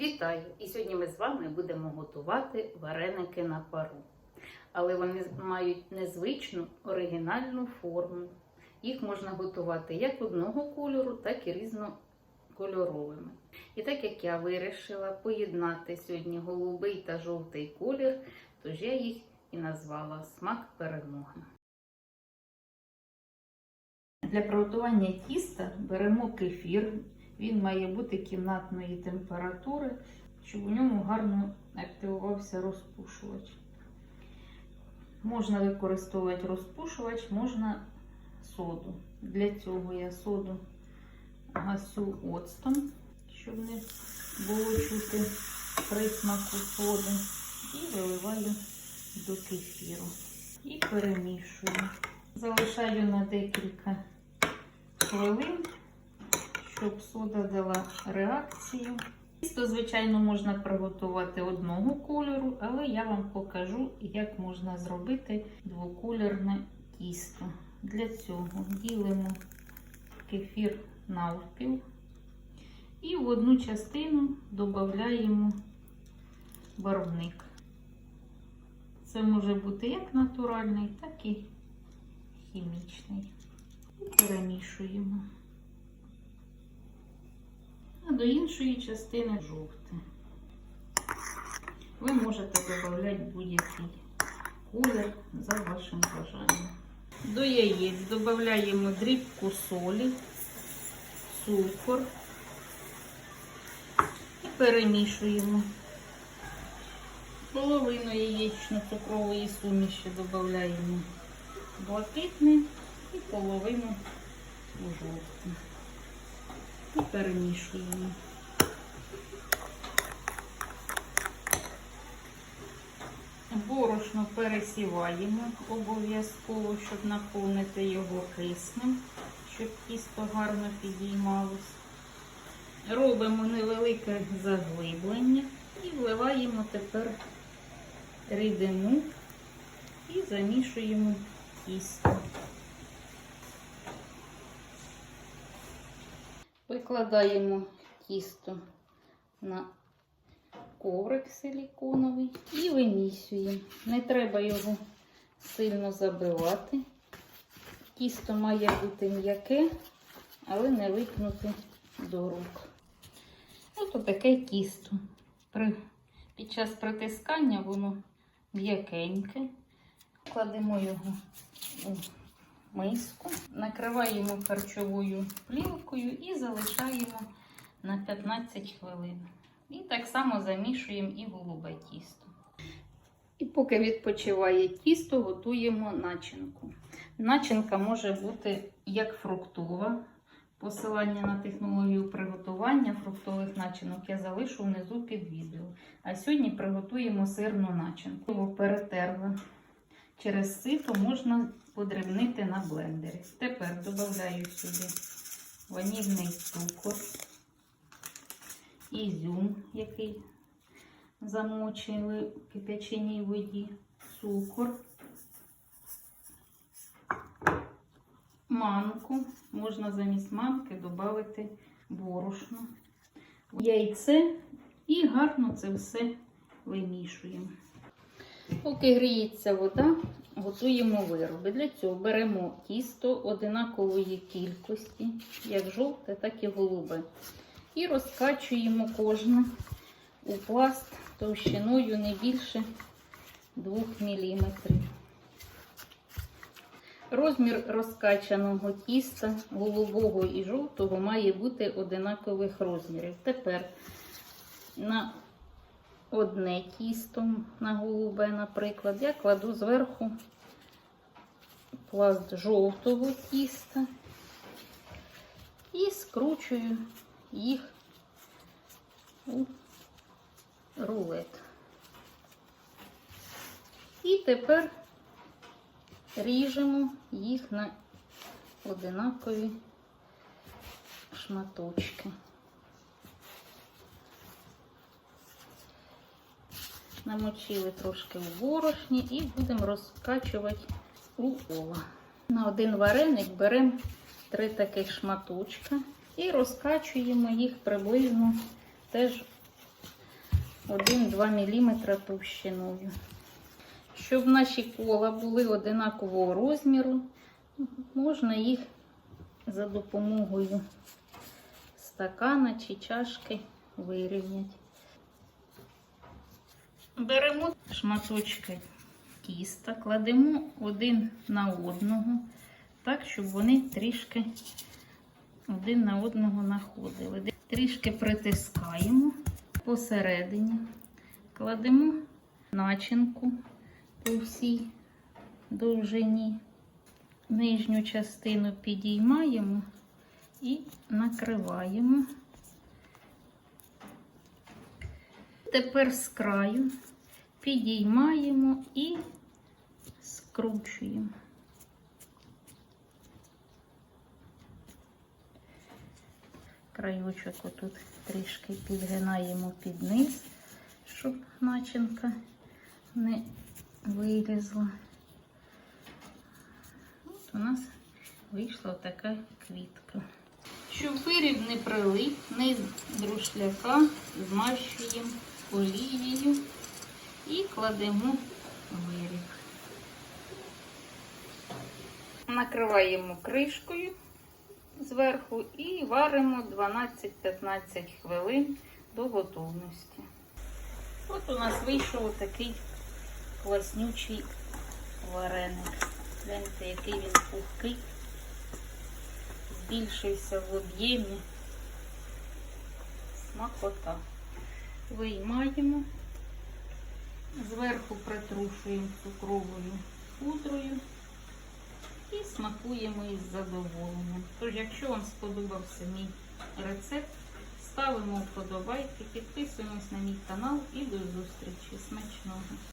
Вітаю! І сьогодні ми з вами будемо готувати вареники на пару. Але вони мають незвичну оригінальну форму. Їх можна готувати як одного кольору, так і різнокольоровими. І так як я вирішила поєднати сьогодні голубий та жовтий колір, тож я їх і назвала смак перемоги. Для приготування тіста беремо кефір. Він має бути кімнатної температури, щоб у ньому гарно активувався розпушувач. Можна використовувати розпушувач, можна соду. Для цього я соду гасю оцтом, щоб не було чути присмаку соди. І виливаю до кефіру. І перемішую. Залишаю на декілька хвилин щоб сода дала реакцію. Тісто, звичайно, можна приготувати одного кольору, але я вам покажу, як можна зробити двокольорне тісто. Для цього ділимо кефір навпіл і в одну частину додаємо барвник. Це може бути як натуральний, так і хімічний. І перемішуємо а до іншої частини жовте. Ви можете додати будь-який колір за вашим бажанням. До яєць додаємо дрібку солі, цукор і перемішуємо. Половину яєчно-цукрової суміші додаємо блакитний і половину у жовтий і перемішуємо. Борошно пересіваємо обов'язково, щоб наповнити його киснем, щоб тісто гарно підіймалось. Робимо невелике заглиблення і вливаємо тепер рідину і замішуємо тісто. Викладаємо тісто на коврик силіконовий і вимісюємо. Не треба його сильно забивати. Тісто має бути м'яке, але не липнути до рук. Ось таке тісто. При, Під час притискання воно м'якеньке. Кладемо його у миску, накриваємо харчовою плівкою і залишаємо на 15 хвилин. І так само замішуємо і голубе тісто. І поки відпочиває тісто, готуємо начинку. Начинка може бути як фруктова. Посилання на технологію приготування фруктових начинок я залишу внизу під відео. А сьогодні приготуємо сирну начинку. Перетерла через сито можна подрібнити на блендері. Тепер додаю сюди ванільний цукор, ізюм, який замочили в кипяченій воді, цукор, манку. Можна замість манки додати борошно, яйце і гарно це все вимішуємо. Поки гріється вода, готуємо вироби. Для цього беремо тісто одинакової кількості, як жовте, так і голубе. І розкачуємо кожне у пласт товщиною не більше 2 мм. Розмір розкачаного тіста голубого і жовтого має бути одинакових розмірів. Тепер на одне тісто на голубе, наприклад, я кладу зверху пласт жовтого тіста і скручую їх у рулет. І тепер ріжемо їх на одинакові шматочки. Намочили трошки в борошні і будемо розкачувати у кола. На один вареник беремо три таких шматочка і розкачуємо їх приблизно теж 1-2 мм товщиною. Щоб наші кола були одинакового розміру, можна їх за допомогою стакана чи чашки вирівняти. Беремо шматочки тіста, кладемо один на одного, так, щоб вони трішки один на одного находили. Трішки притискаємо посередині, кладемо начинку по всій довжині, нижню частину підіймаємо і накриваємо. Тепер з краю підіймаємо і скручуємо. Краючок отут трішки підгинаємо під низ, щоб начинка не вилізла. От у нас вийшла така квітка. Щоб виріб не прилип, низ друшляка змащуємо олією і кладемо виріб. Накриваємо кришкою зверху і варимо 12-15 хвилин до готовності. От у нас вийшов такий класнючий вареник. Гляньте, який він пухкий, збільшився в об'ємі. Смакота. Виймаємо, зверху притрушуємо цукровою пудрою і смакуємо із задоволенням. Тож, якщо вам сподобався мій рецепт, ставимо вподобайки, підписуємось на мій канал і до зустрічі. Смачного!